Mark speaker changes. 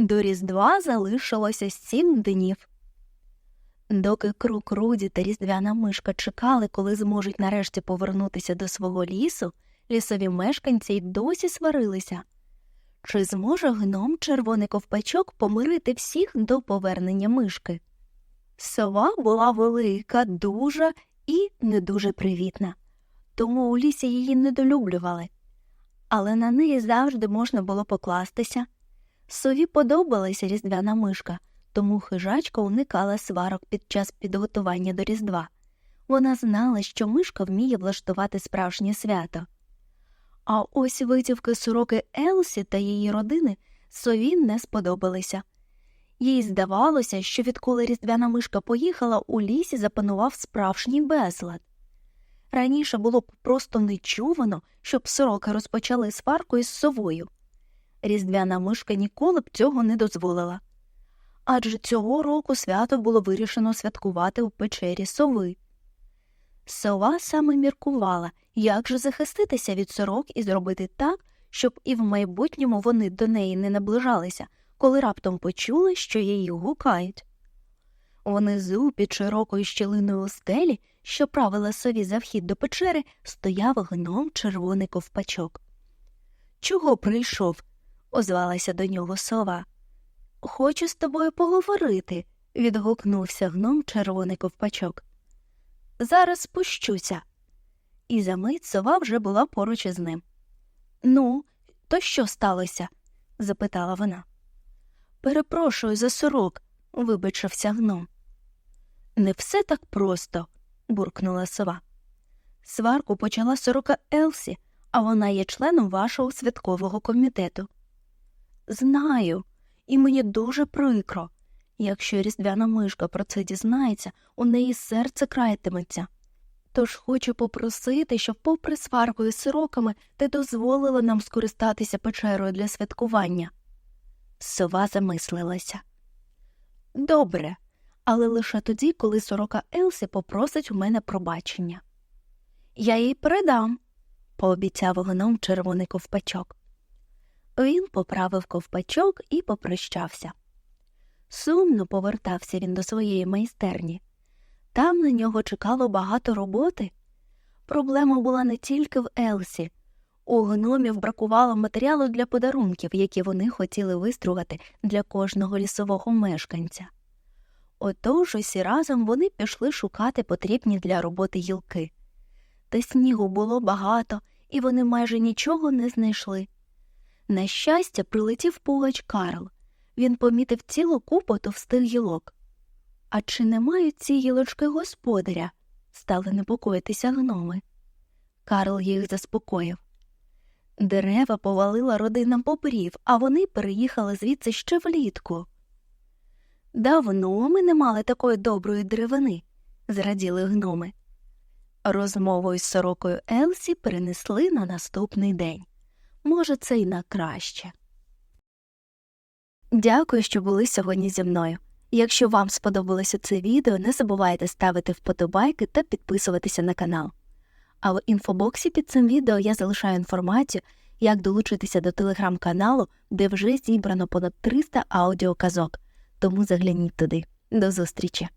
Speaker 1: До Різдва залишилося сім днів. Доки крук Руді та різдвяна мишка чекали, коли зможуть нарешті повернутися до свого лісу, лісові мешканці й досі сварилися. Чи зможе гном червоний ковпачок помирити всіх до повернення мишки? Сова була велика, дуже і не дуже привітна, тому у лісі її недолюблювали, але на неї завжди можна було покластися. Сові подобалася різдвяна мишка, тому хижачка уникала сварок під час підготування до Різдва. Вона знала, що мишка вміє влаштувати справжнє свято. А ось витівки сороки Елсі та її родини сові не сподобалися. Їй здавалося, що відколи різдвяна мишка поїхала, у лісі запанував справжній безлад. Раніше було б просто нечувано, щоб сороки розпочали сварку із совою. Різдвяна мишка ніколи б цього не дозволила. Адже цього року свято було вирішено святкувати у печері сови. Сова саме міркувала, як же захиститися від сорок і зробити так, щоб і в майбутньому вони до неї не наближалися, коли раптом почули, що її гукають. Внизу, під широкою щілиною стелі, що правила сові за вхід до печери, стояв гном червоний ковпачок. Чого прийшов? Озвалася до нього сова. Хочу з тобою поговорити, відгукнувся гном червоний ковпачок. Зараз спущуся. І за мить сова вже була поруч із ним. Ну, то що сталося? запитала вона. Перепрошую за сорок, вибачився гном. Не все так просто, буркнула сова. Сварку почала сорока Елсі, а вона є членом вашого святкового комітету. Знаю, і мені дуже прикро. Якщо різдвяна мишка про це дізнається, у неї серце краятиметься. Тож хочу попросити, щоб, попри сварку із сироками, ти дозволила нам скористатися печерою для святкування. Сова замислилася. Добре, але лише тоді, коли сорока Елсі попросить у мене пробачення. Я їй передам, пообіцяв гном червоний ковпачок. Він поправив ковпачок і попрощався. Сумно повертався він до своєї майстерні. Там на нього чекало багато роботи. Проблема була не тільки в Елсі. У гномів бракувало матеріалу для подарунків, які вони хотіли вистругати для кожного лісового мешканця. Отож усі разом вони пішли шукати потрібні для роботи гілки. Та снігу було багато, і вони майже нічого не знайшли. На щастя, прилетів пугач Карл. Він помітив цілу купу товстих гілок. А чи не мають ці гілочки господаря? стали непокоїтися гноми. Карл їх заспокоїв. Дерева повалила родина бобрів, а вони переїхали звідси ще влітку. Давно ми не мали такої доброї деревини, зраділи гноми. Розмову із сорокою Елсі перенесли на наступний день. Може, це й на краще. Дякую, що були сьогодні зі мною. Якщо вам сподобалося це відео, не забувайте ставити вподобайки та підписуватися на канал. А в інфобоксі під цим відео я залишаю інформацію, як долучитися до телеграм-каналу, де вже зібрано понад 300 аудіоказок. Тому загляніть туди. До зустрічі!